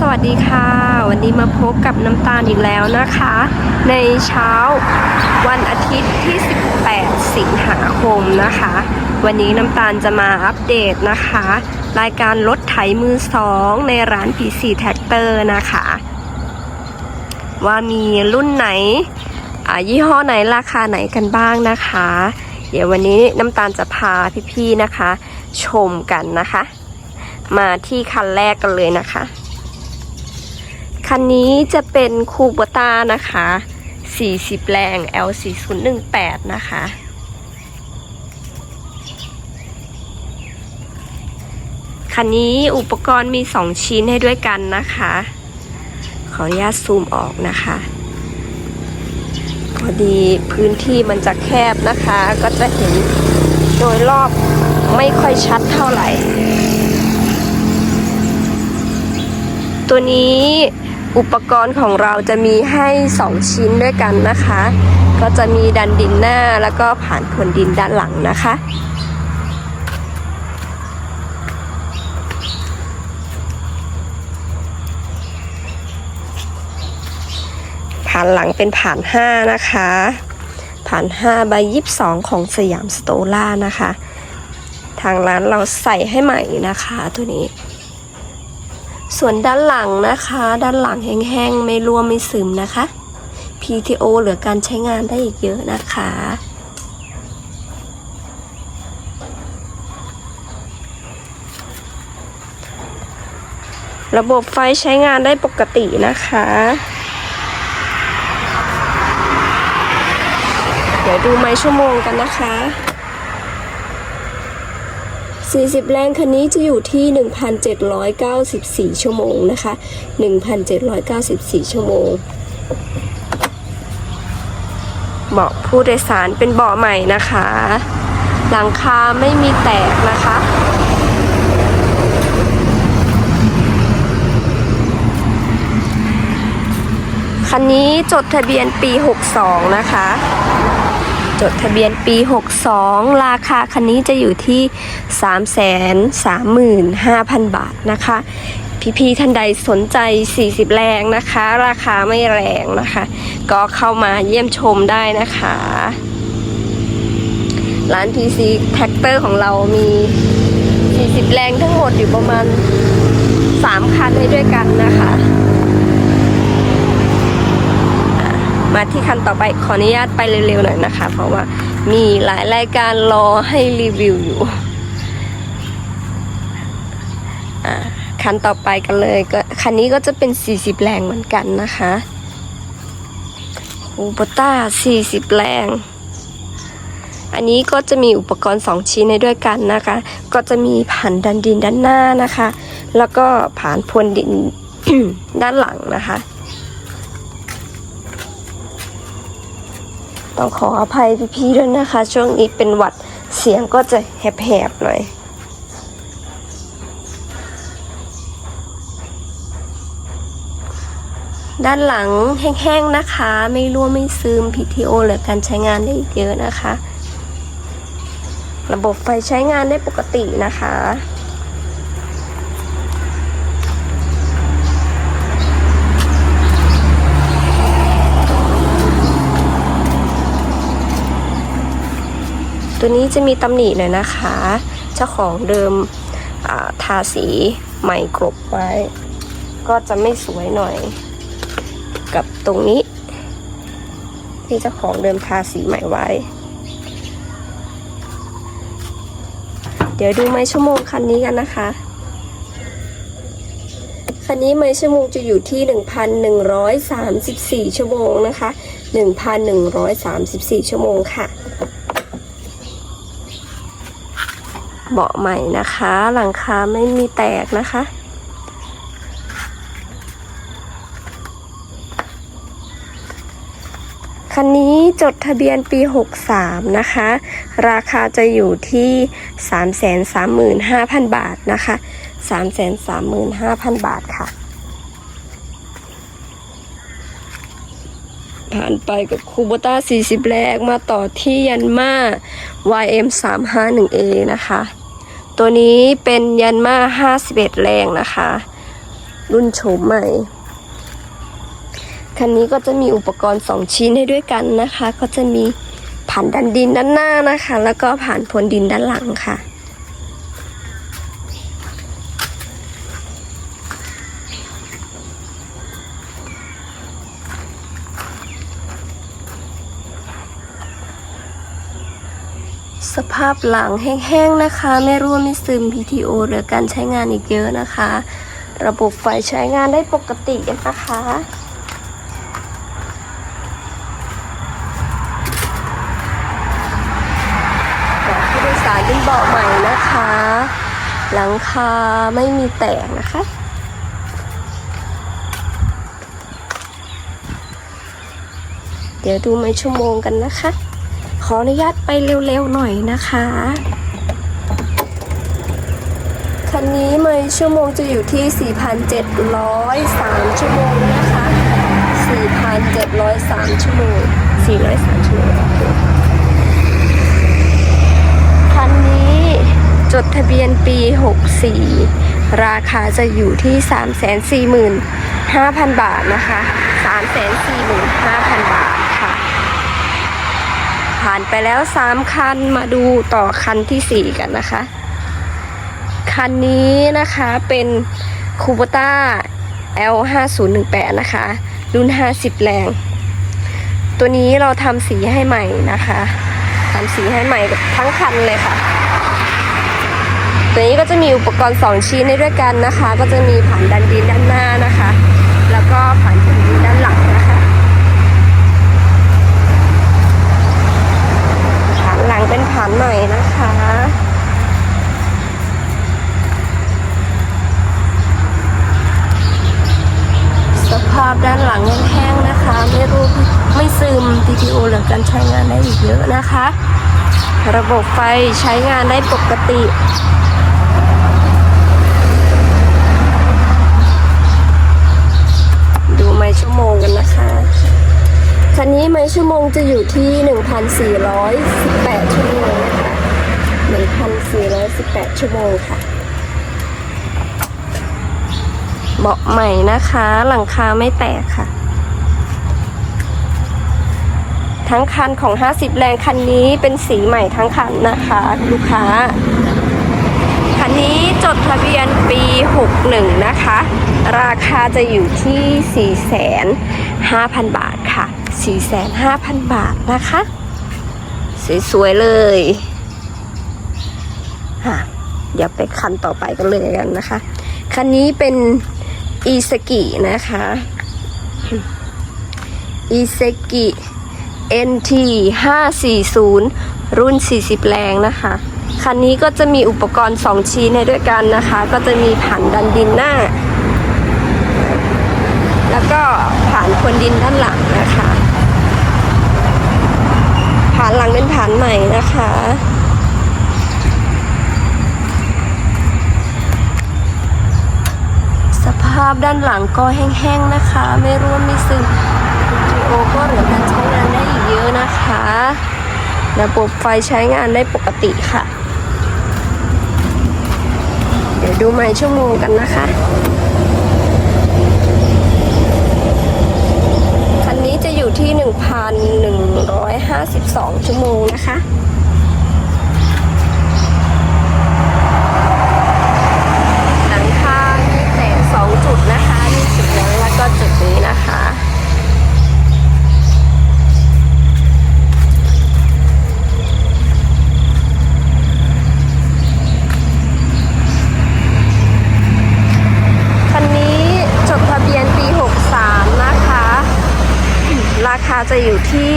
สวัสดีค่ะ วันนี้มาพบกับน้ำตาลอีกแล้วนะคะ ในเช้าวันอาทิตย์ที่ 18 สิงหาคมนะคะ วันนี้น้ำตาลจะมาอัปเดตนะคะ รายการรถไถมือสองในร้าน PC Tractor นะคะ ว่ามีรุ่นไหนยี่ห้อไหนราคาไหนกันบ้างนะคะ เดี๋ยววันนี้น้ำตาลจะพาพี่ๆนะคะ ชมกันนะคะ มาที่คันแรกกันเลยนะคะ คันนี้จะเป็นคูโบต้านะคะ 40 แรง L4018 นะคะ คันนี้อุปกรณ์มี 2 ชิ้นให้ด้วยกันนะคะ ขออนุญาตซูมออกนะคะ พอดีพื้นที่มันจะแคบนะคะ ก็จะเห็นโดยรอบไม่ค่อยชัดเท่าไหร่ตัวนี้ อุปกรณ์ของเราจะมีให้ 2 ชิ้นด้วยกันนะคะ ก็จะมีดันดินหน้าแล้วก็ผ่านพรวนดินด้านหลังนะคะผ่านหลังเป็นผ่าน 5 นะคะ ผ่าน5ใบ22 ของสยามสโตล่านะคะ ทางร้านเราใส่ให้ใหม่นะคะตัวนี้ ส่วนด้านหลังนะคะ ด้านหลังแห้งๆ ไม่รั่วไม่ซึมนะคะ PTO เหลือการใช้งานได้อีกเยอะนะคะระบบไฟใช้งานได้ปกตินะคะ เดี๋ยวดูไม้ชั่วโมงกันนะคะ 40 แรงคันนี้จะอยู่ที่ 1,794 ชั่วโมงนะคะ 1,794 ชั่วโมง เบาะผู้โดยสารเป็นเบาะใหม่นะคะ หลังคาไม่มีแตกนะคะคันนี้จดทะเบียนปี 62 นะคะ จดทะเบียนปี 62 ราคาคันนี้จะอยู่ที่ 335,000 บาทนะคะ พี่ๆท่านใดสนใจ 40 แรงนะคะ ราคาไม่แรงนะคะ ก็เข้ามาเยี่ยมชมได้นะคะ ร้าน PC Tractor ของเรามี 40 แรงทั้งหมดอยู่ประมาณ 3 คันให้ด้วยกันนะคะ มาที่คันต่อไปขออนุญาตไปเร็วๆหน่อยนะคะ เพราะว่ามีหลายรายการรอให้รีวิวอยู่อ่าคันต่อไปกันเลยก็คันนี้ก็จะเป็น 40 แรงเหมือนกันนะคะอูปต้า 40 แรง อันนี้ก็จะมีอุปกรณ์ 2 ชิ้นให้ด้วยกันนะคะ ก็จะมีผ่านดันดินด้านหน้านะคะ แล้วก็ผ่านพรวนดินด้านหลังนะคะ ต้องขออภัยพี่ๆด้วยนะคะ ช่วงนี้เป็นหวัดเสียงก็จะแหบๆหน่อยด้านหลังแห้งๆนะคะ ไม่รั่วไม่ซึม PTO เหลือการใช้งานได้เยอะนะคะ ระบบไฟใช้งานได้ปกตินะคะ ตัวนี้จะมีตำหนิหน่อยนะคะ เจ้าของเดิมาทาสีใหม่กรบไว้ ก็จะไม่สวยหน่อย กับตรงนี้ ที่เจ้าของเดิมทาสีใหม่ไว้ เดี๋ยวดูไม้ชั่วโมงคันนี้กันนะคะคันนี้ไม้ชั่วโมงจะอยู่ที่ 1,134 ชั่วโมงนะคะ 1,134 ชั่วโมงค่ะ เบาะใหม่นะคะ หลังคาไม่มีแตกนะคะ คันนี้จดทะเบียนปี 63 นะคะ ราคาจะอยู่ที่ 335,000 บาทนะคะ 335,000 บาทค่ะ ผ่านไปกับคูโบต้า 40 แรงมาต่อที่ยันมา YM 351A นะคะ ตัวนี้เป็นยันมา 51 แรงนะคะ รุ่นโฉมใหม่ คันนี้ก็จะมีอุปกรณ์ 2 ชิ้นให้ด้วยกันนะคะ ก็จะมีผ่านดันดินด้านหน้านะคะ แล้วก็ผ่านพรวนดินด้านหลังค่ะ สภาพหลังแห้งๆนะคะ ไม่รั่วไม่ซึม PTO เหลือการใช้งานอีกเยอะนะคะ ระบบไฟใช้งานได้ปกตินะคะผู้โดยสารเป็นเบาะใหม่นะคะ หลังคาไม่มีแตกนะคะเดี๋ยวดูไม่ชั่วโมงกันนะคะ ขออนุญาตไปเร็วๆหน่อยนะคะ คันนี้ไม่ชั่วโมงจะอยู่ที่ 4,703 ชั่วโมงนะคะ 4,703 ชั่วโมง 403 ชั่วโมง คันนี้จดทะเบียนปี 64 ราคาจะอยู่ที่ 345,000 บาทนะคะ 345,000 บาทค่ะ ผ่านไปแล้ว3คันมาดูต่อคันทีสี่4กันนะคะ คันนี้นะคะเป็นคูโบต้า L5018 นะคะ รุ่น 50 แรง ตัวนี้เราทำสีให้ใหม่นะคะทำสีให้ใหม่ทั้งคันเลยค่ะ ตัวนี้ก็จะมีอุปกรณ์ 2 ชิ้นให้ด้วยกันนะคะ ก็จะมีผ่านดันดินด้านหน้านะคะ แล้วก็ผ่านดันดินด้านหลังนะคะผ่านหลัง เป็นผ่านใหม่นะคะ สภาพด้านหลังแห้งๆนะคะ ไม่รู้ไม่ซึม PTO เหลือการใช้งานได้อีกเยอะนะคะ ระบบไฟใช้งานได้ปกติดูไม้ชั่วโมงกันนะคะ คันนี้ไม้ชั่วโมงจะอยู่ที่ 1,418 ชั่วโมงนะคะ1,418 ชั่วโมงค่ะ เบาะใหม่นะคะ หลังคาไม่แตกค่ะ ทั้งคันของ 50 แรงคันนี้เป็นสีใหม่ทั้งคันนะคะ ลูกค้า คันนี้จดทะเบียนปี 61 นะคะ ราคาจะอยู่ที่ 4,500บาท ค่ะ4,500 บาทนะคะ สวยๆเลยค่ะเดี๋ยวไปคันต่อไปกันเลยกันนะคะ คันนี้เป็นอีสกินะคะอีสกิ NT 540 รุ่น 40 แรงนะคะ คันนี้ก็จะมีอุปกรณ์ 2 ชิ้นในด้วยกันนะคะ ก็จะมีผันดันดินหน้า แล้วก็ผ่านพรวนดินด้านหลังนะคะผ่านหลังเป็นผานใหม่นะคะ สภาพด้านหลังก็แห้งๆนะคะ ไม่ร่วมไม่ซึมจีโอก็เหลือการใช้งานได้อีกเยอะนะคะระบบไฟใช้งานได้ปกติค่ะ เดี๋ยวดูไม้ชั่วโมงกันนะคะ คันนี้จะ อยู่ที่ 1,152 ชั่วโมงนะคะ หลังคามีแตกสองจุดนะคะมีจุดนั้นแล้วก็จุดนี้นะคะ คันนี้จดทะเบียนปี 63 นะคะ ราคา จะอยู่ที่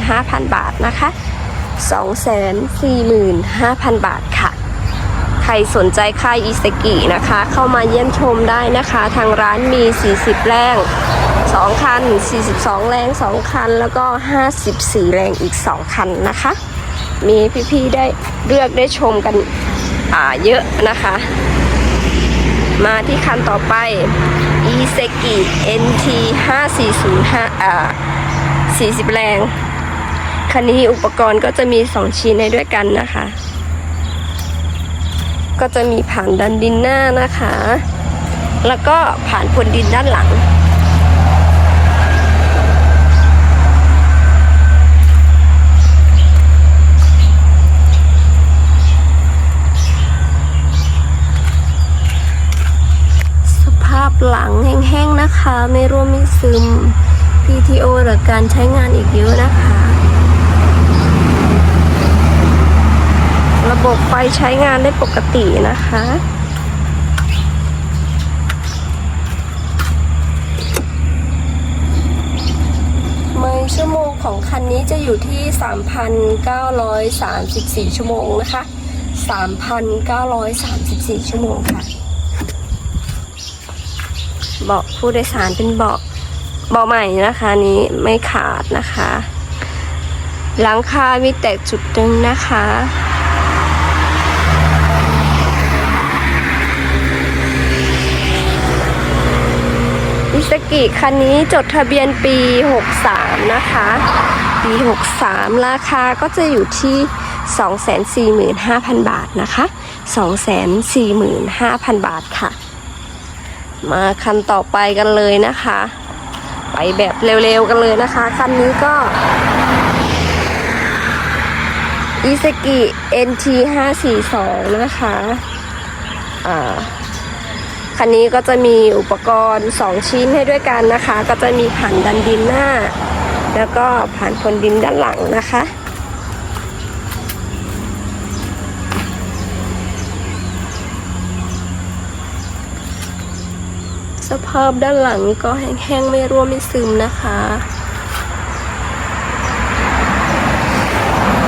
245,000 บาทนะคะ 245,000 บาทค่ะ ใครสนใจค่ายอิสกินะคะ เข้ามาเยี่ยมชมได้นะคะ ทางร้านมี 40 แรง 2 คัน 42 แรง 2 คัน แล้วก็ 54 แรงอีก 2 คันนะคะ มีพี่ๆได้เลือกได้ชมกันอ่าเยอะนะคะ มาที่คันต่อไปิเซกิ NT 5405อ่า40 แรง คันนี้อุปกรณ์ก็จะมี 2 ชิ้นในด้วยกันนะคะ ก็จะมีผ่านดันดินหน้านะคะ แล้วก็ผ่านพรวนดินด้านหลัง หลังแห้งๆนะคะ ไม่ร่วมไม่ซึม PTO หรือการใช้งานอีกเยอะนะคะ ระบบไฟใช้งานได้ปกตินะคะไมล์ชั่วโมงของคันนี้จะอยู่ที่ 3,934 ชั่วโมงนะคะ 3,934 ชั่วโมงค่ะ เบาะผู้โดยสารเป็นเบาะเบาะใหม่นะคะ นี้ไม่ขาดนะคะ หลังคา มีแตกจุดหนึ่งนะคะอิสกิคันนี้จดทะเบียนปี 63 นะคะ ปี 63 ราคาก็จะอยู่ที่ 245,000 บาทนะคะ 245,000 บาทค่ะ มาคันต่อไปกันเลยนะคะ ไปแบบเร็วๆกันเลยนะคะ คันนี้ก็อิสกิ NT 542นะคะอ่าคันนี้ก็จะมีอุปกรณ์ 2 ชิ้นให้ด้วยกันนะคะ ก็จะมีผ่านดันดินหน้า แล้วก็ผ่านพรวนดินด้านหลังนะคะ สภาพด้านหลังก็แห้งๆ ไม่ร่วไม่ซึมนะคะ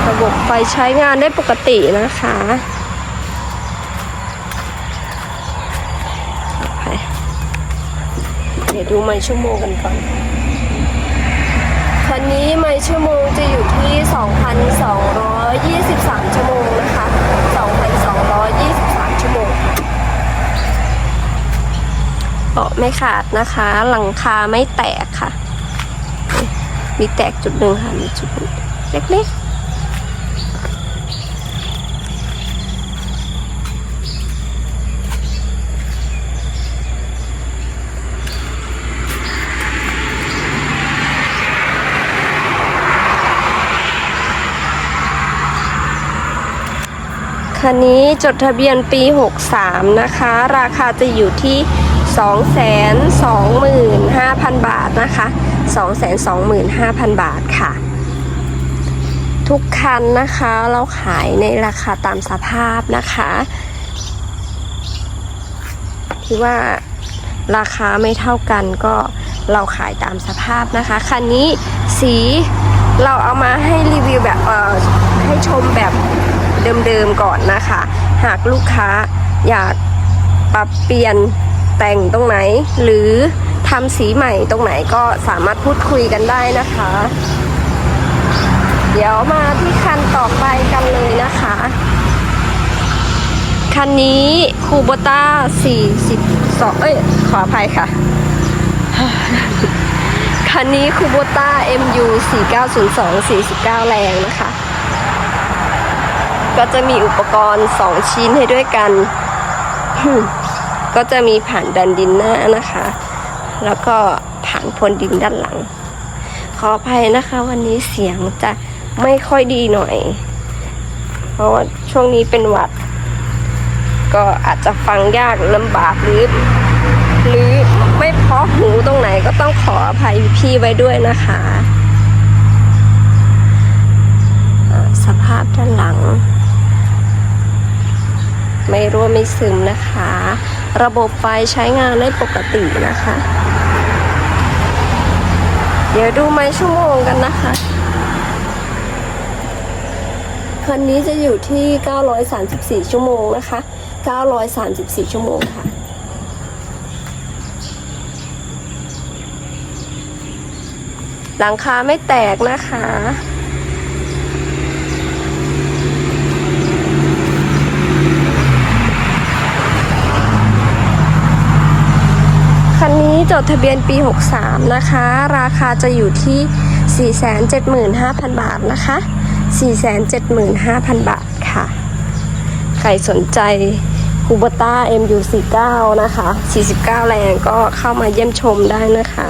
ระบบไฟใช้งานได้ปกตินะคะไปเดี๋ยวดูไมล์ชั่วโมงกันก่อน คันนี้ไมล์ชั่วโมงจะอยู่ที่ 2,223 ชั่วโมงนะคะ 2,223 ชั่วโมงค่ะเบาะ ไม่ขาดนะคะ หลังคาไม่แตกค่ะ มีแตกจุดหนึ่งค่ะ มีจุดเล็กๆคันนี้จดทะเบียนปี 63 นะคะ ราคาจะอยู่ที่ 225,000 บาทนะคะ 225,000 บาทค่ะ ทุกคันนะคะเราขายในราคาตามสภาพนะคะที่ว่าราคาไม่เท่ากันก็เราขายตามสภาพนะคะ คันนี้สีเราเอามาให้รีวิวแบบเอ่อให้ชมแบบเดิมๆก่อนนะคะ หากลูกค้าอยากปรับเปลี่ยน แต่งตรงไหน หรือทำสีใหม่ตรงไหนก็สามารถพูดคุยกันได้นะคะ เดี๋ยวมาที่คันต่อไปกันเลยนะคะ คันนี้คูโบต้า 42 เอ้ย ขออภัยค่ะ คันนี้คูโบต้า MU 4902 49 แรงนะคะ ก็จะมีอุปกรณ์ 2 ชิ้นให้ด้วยกัน ก็จะมีผ่านดันดินหน้านะคะ แล้วก็ผ่านพรวนดินด้านหลัง ขออภัยนะคะ วันนี้เสียงจะไม่ค่อยดีหน่อย เพราะว่าช่วงนี้เป็นหวัด ก็อาจจะฟังยากลำบากหรือหรือไม่เพราะหูตรงไหนก็ต้องขออภัยพี่ไว้ด้วยนะคะสภาพด้านหลัง ไม่รั่วไม่ซึมนะคะ ระบบไฟใช้งานได้ปกตินะคะ เดี๋ยวดูไม้ชั่วโมงกันนะคะคันนี้จะอยู่ที่ 934 ชั่วโมงนะคะ 934 ชั่วโมงค่ะ หลังคาไม่แตกนะคะ คันนี้ จดทะเบียนปี 63 นะคะ ราคาจะอยู่ที่ 475,000 บาทนะคะ 475,000 บาทค่ะ ใครสนใจคูบต้า MU49 นะคะ 49 แรงก็เข้ามาเยี่ยมชมได้นะคะ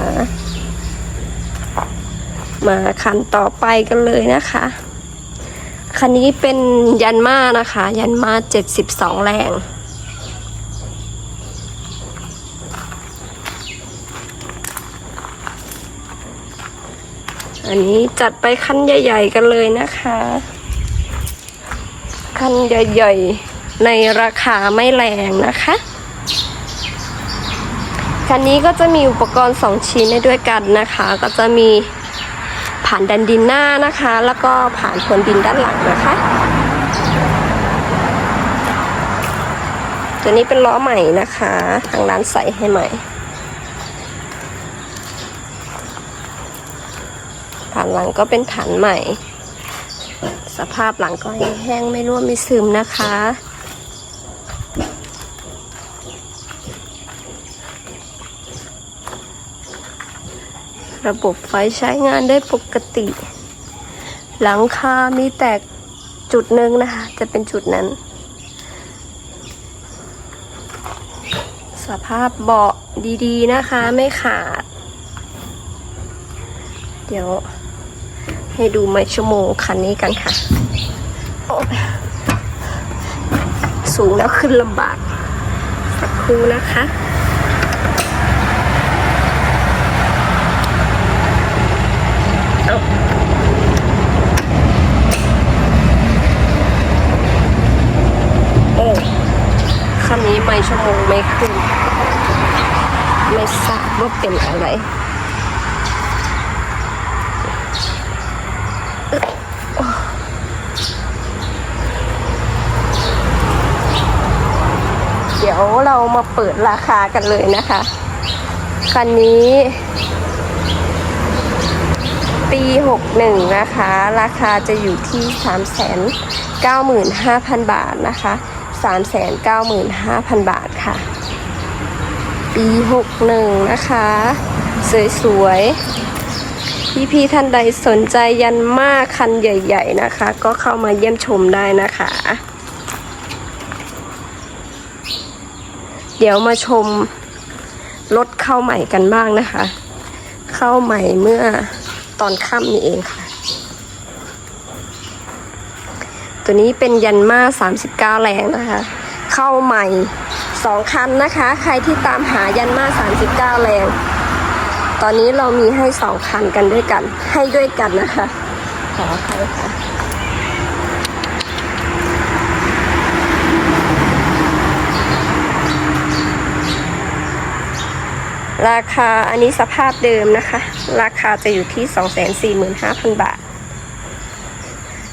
มาคันต่อไปกันเลยนะคะ คันนี้เป็นยันมานะคะ ยันมา 72 แรง อันนี้จัดไปคันใหญ่ ๆ กันเลยนะคะ คันใหญ่ ๆ ในราคาไม่แรงนะคะ คันนี้ก็จะมีอุปกรณ์ 2 ชิ้นในด้วยกันนะคะ ก็จะมีผ่านดันดินหน้านะคะ แล้วก็ผ่านพรวนดินด้านหลังนะคะตัวนี้เป็นล้อใหม่นะคะ ทางร้านใส่ให้ใหม่ ผ่าน หลังก็เป็นฐานใหม่ สภาพหลังก็แห้งไม่ร่วมไม่ซึมนะคะ ระบบไฟใช้งานได้ปกติ หลังคามีแตกจุดหนึ่งนะคะ จะเป็นจุดนั้น สภาพเบาะดีๆนะคะไม่ขาดเดี๋ยว ให้ดูไมล์ชั่วโมงคันนี้กันค่ะโอ๊ยสูงแล้วขึ้นลำบากสักครู่นะคะโอ้คันนี้ไม่ชั่วโมงไม่ขึ้น ไม่ทราบว่าเป็นอะไร เดี๋ยวเรา มาเปิดราคากันเลยนะคะคันนี้ ปี 61 นะคะ ราคาจะอยู่ที่ 395,000 บาทนะคะ 395,000 บาทค่ะ ปี 61 นะคะ สวยๆ พี่ๆท่านใดสนใจยันมากคันใหญ่ ๆ นะคะ ก็เข้ามาเยี่ยมชมได้นะคะ เดี๋ยวมาชมรถเข้าใหม่กันบ้างนะคะ เข้าใหม่เมื่อตอนค่ำนี่เองค่ะ ตัวนี้เป็นยันมา 39 แรงนะคะ เข้าใหม่2คันนะคะ ใครที่ตามหายันมา 39 แรง ตอนนี้เรามีให้2คันกันด้วยกัน ให้ด้วยกันนะคะ ขออภัยค่ะ ราคาอันนี้สภาพเดิมนะคะ ราคาจะอยู่ที่ 245,000 บาท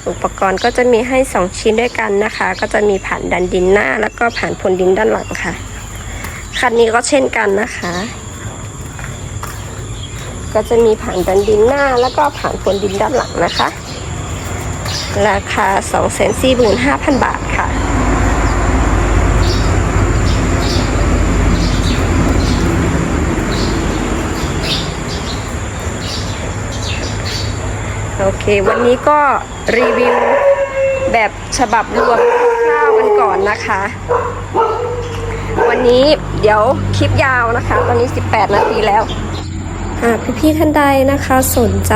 อุปกรณ์ก็จะมีให้ 2 ชิ้นด้วยกันนะคะ ก็จะมีผ่านดันดินหน้า แล้วก็ผ่านพรวนดินด้านหลังค่ะ คันนี้ก็เช่นกันนะคะ ก็จะมีผ่านดันดินหน้า แล้วก็ผ่านพรวนดินด้านหลังนะคะ ราคา 245,000 บาทค่ะ โอเค วันนี้ก็รีวิวแบบฉบับรวมคร่าวกันก่อนนะคะ วันนี้เดี๋ยวคลิปยาวนะคะ ตอนนี้ 18 นาทีแล้วหากพี่ๆท่านใดนะคะสนใจ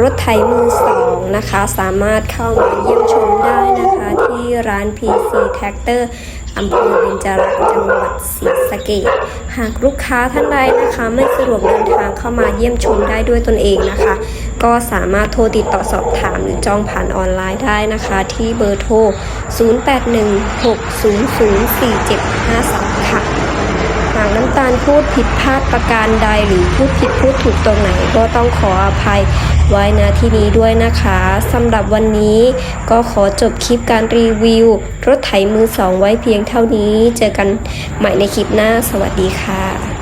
รถไถมือสองนะคะ สามารถเข้ามาเยี่ยมชมได้นะคะ ที่ร้าน PC Tractor อำเภอเบญจรักษ์จังหวัดศรีสะเกษหากลูกค้าท่านใดนะคะ ไม่สะดวกเดินทางเข้ามาเยี่ยมชมได้ด้วยตนเองนะคะ ก็สามารถโทรติดต่อสอบถามหรือจองผ่านออนไลน์ได้นะคะ ที่เบอร์โทร 0816004752ค่ะ หากน้ำตาลพูดผิดพลาดประการใดหรือพูดผิดพูดถูกตรงไหนก็ต้องขออภัยไว้ณที่นี้ด้วยนะคะสำหรับวันนี้ก็ขอจบคลิปการรีวิว รถไถมือสองไว้เพียงเท่านี้ เจอกันใหม่ในคลิปหน้า สวัสดีค่ะ